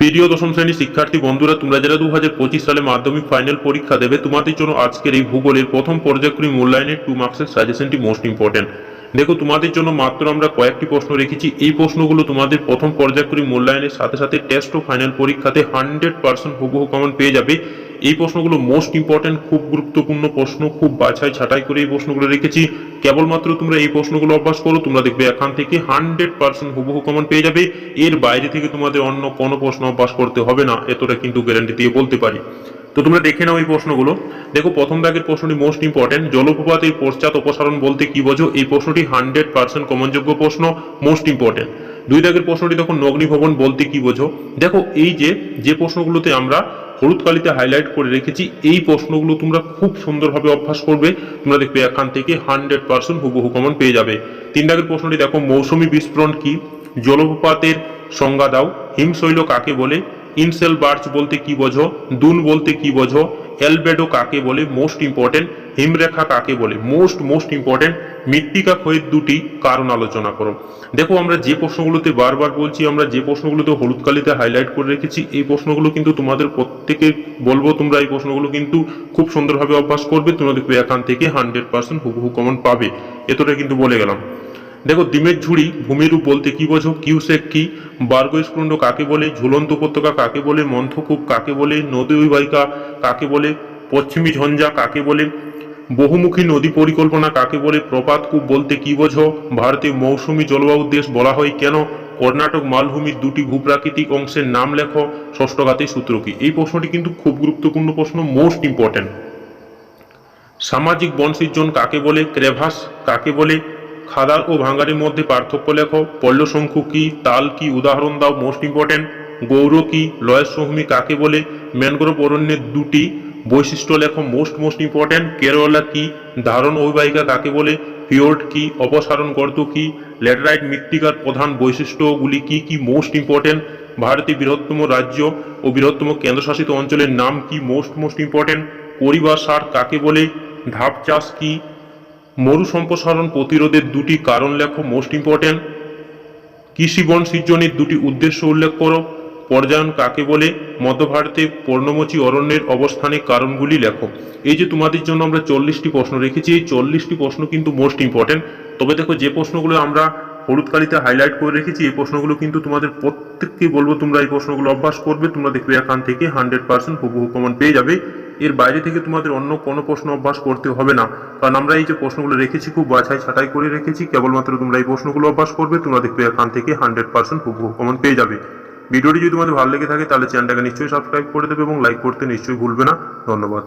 প্রিয় দশম শ্রেণির শিক্ষার্থী বন্ধুরা, তোমরা যারা দু হাজার পঁচিশ সালে মাধ্যমিক ফাইনাল পরীক্ষা দেবে, তোমাদের জন্য আজকের এই ভূগোলের প্রথম পর্যায়ক্রমিক মূল্যায়নের টু মার্কসের সাজেশনটি মোস্ট ইম্পর্টেন্ট দেখো, তোমাদের জন্য মাত্র আমরা কয়েকটি প্রশ্ন রেখেছি। এই প্রশ্নগুলো তোমাদের প্রথম পর্যায়ক্রমিক মূল্যায়নের সাথে সাথে টেস্ট ও ফাইনাল পরীক্ষাতে হান্ড্রেড পার্সেন্ট হুবহু কমন পেয়ে যাবে। এই প্রশ্নগুলো মোস্ট ইম্পর্টেন্ট খুব গুরুত্বপূর্ণ প্রশ্ন, খুব বাছাই ছাঁটাই করে এই প্রশ্নগুলো রেখেছি। কেবলমাত্র তোমরা এই প্রশ্নগুলো অভ্যাস করো, তোমরা দেখবে এখান থেকে হান্ড্রেড পার্সেন্ট হুবহু কমন পেয়ে যাবে। এর বাইরে থেকে তোমাদের অন্য কোনো প্রশ্ন অভ্যাস করতে হবে না, এতটা কিন্তু গ্যারান্টি দিয়ে বলতে পারি। তো তোমরা দেখে নাও এই প্রশ্নগুলো। দেখো, প্রথম দাগের প্রশ্নটি মোস্ট ইম্পর্টেন্ট জলপ্রপাতের পশ্চাৎ অপসারণ বলতে কি বোঝো? এই প্রশ্নটি হান্ড্রেড পার্সেন্ট কমনযোগ্য প্রশ্ন মোস্ট ইম্পর্টেন্ট দুই দাগের প্রশ্নটি দেখো নগ্নিভবন বলতে কি বোঝো? দেখো, এই যে যে প্রশ্নগুলোতে আমরা হলুদ কালিতে হাইলাইট করে রেখেছি, এই প্রশ্নগুলো তোমরা খুব সুন্দরভাবে অভ্যাস করবে। তোমরা দেখবে এখান থেকে হান্ড্রেড পার্সেন্ট হুবহু কমন পেয়ে যাবে। তিন দাগের প্রশ্নটি দেখো, মৌসুমী বিস্ফোরণ কি? জলপ্রপাতের সংজ্ঞা দাও। হিমশৈল কাকে বলে? ইনসেল বার্চ বলতে কি বোঝো? দুন বলতে কি বোঝো? এলবেডো কাকে বলে? মোস্ট ইম্পর্টেন্ট হিমরেখা কাকে বলে? মোস্ট মোস্ট ইম্পর্টেন্ট মৃত্তিকা ক্ষয়ের দুটি কারণ আলোচনা করো। দেখো, আমরা যে প্রশ্নগুলোতে বারবার বলছি, আমরা যে প্রশ্নগুলোতে হলুদ কালিতে হাইলাইট করে রেখেছি, এই প্রশ্নগুলো কিন্তু তোমাদের প্রত্যেকে বলব, তোমরা এই প্রশ্নগুলো কিন্তু খুব সুন্দরভাবে অভ্যাস করবে, তোমরা দেখবে এখান থেকে হান্ড্রেড পার্সেন্ট হুবহু কমন পাবে। এতটা কিন্তু বলে গেলাম। দেখো, ডিমের ঝুড়ি ভূমিরূপ বলতে কি বোঝো? কিউসেক কি? বার্গস্কুণ্ড কাকে বলে? ঝুলন্ত উপত্যকা কাকে বলে? মন্থকূপ কাকে বলে? নদী অভিবাহিকা কাকে বলে? পশ্চিমী ঝঞ্ঝা কাকে বলে? বহুমুখী নদী পরিকল্পনা কাকে বলে? প্রপাতকূপ বলতে কি বোঝো? ভারতীয় মৌসুমী জলবায়ু দেশ বলা হয় কেন? কর্ণাটক মালভূমির দুটি ভূপ্রাকৃতিক অংশের নাম লেখো। ষষ্ঠঘাতের সূত্র কি? এই প্রশ্নটি কিন্তু খুব গুরুত্বপূর্ণ প্রশ্ন মোস্ট ইম্পর্টেন্ট সামাজিক বনসৃজন কাকে বলে? ক্রেভাস কাকে বলে? খাদার ও ভাঙ্গারের মধ্যে পার্থক্য লেখো। পল্লশঙ্কু কি, তাল কি, উদাহরণ দাও মোস্ট ইম্পর্টেন্ট গৌর কি, লয়ের সহমি কাকে বলে? ম্যানগ্রোভ অরণ্যের দুটি বৈশিষ্ট্য লেখো মোস্ট মোস্ট ইম্পর্টেন্ট কেরলা কি, ধারণ অভিবাহিকা কাকে বলে? ফিওর্ড কি, অপসারণ গর্ত কি? ল্যাটেরাইট মৃত্তিকার প্রধান বৈশিষ্ট্যগুলি কি কি মোস্ট ইম্পর্টেন্ট ভারতের বৃহত্তম রাজ্য ও বৃহত্তম কেন্দ্রশাসিত অঞ্চলের নাম কি মোস্ট মোস্ট ইম্পর্টেন্ট পরিবার সার কাকে বলে? ধাপ চাষ কি মরু সম্প্রসারণ প্রতিরোধের দুটি কারণ লেখো মোস্ট ইম্পর্ট্যান্ট কৃষি বন সৃজনের দুটি উদ্দেশ্য উল্লেখ করো। পর্যায়ন কাকে বলে? মধ্য ভারতে পর্ণমোচী অরণ্যের অবস্থানের কারণগুলি লেখো। এই যে তোমাদের জন্য আমরা চল্লিশটি প্রশ্ন রেখেছি, এই চল্লিশটি প্রশ্ন কিন্তু মোস্ট ইম্পর্টেন্ট তবে দেখো যে প্রশ্নগুলো আমরা হলুদ কালিতে হাইলাইট করে রেখেছি, এই প্রশ্নগুলো কিন্তু তোমাদের প্রত্যেককে বলব তোমরা এই প্রশ্নগুলো অভ্যাস করবে, তোমরা দেখবে এখান থেকে হান্ড্রেড পার্সেন্ট হুবহু কমন পেয়ে যাবে। এর বাইরে থেকে তোমাদের অন্য কোনো প্রশ্ন অভ্যাস করতে হবে না। কারণ আমরা এই যে প্রশ্নগুলো রেখেছি, খুব বাছাই ছাটাই করে রেখেছি, কেবলমাত্র তোমরা এই প্রশ্নগুলো অভ্যাস করবে, তোমরা দেখবে এখান থেকে হান্ড্রেড পার্সেন্ট খুব কমন পেয়ে যাবে। ভিডিওটি যদি তোমাদের ভালো লেগে থাকে, তাহলে চ্যানেলটাকে নিশ্চয়ই সাবস্ক্রাইব করে দেবে এবং লাইক করতে নিশ্চয়ই ভুলবে না। ধন্যবাদ।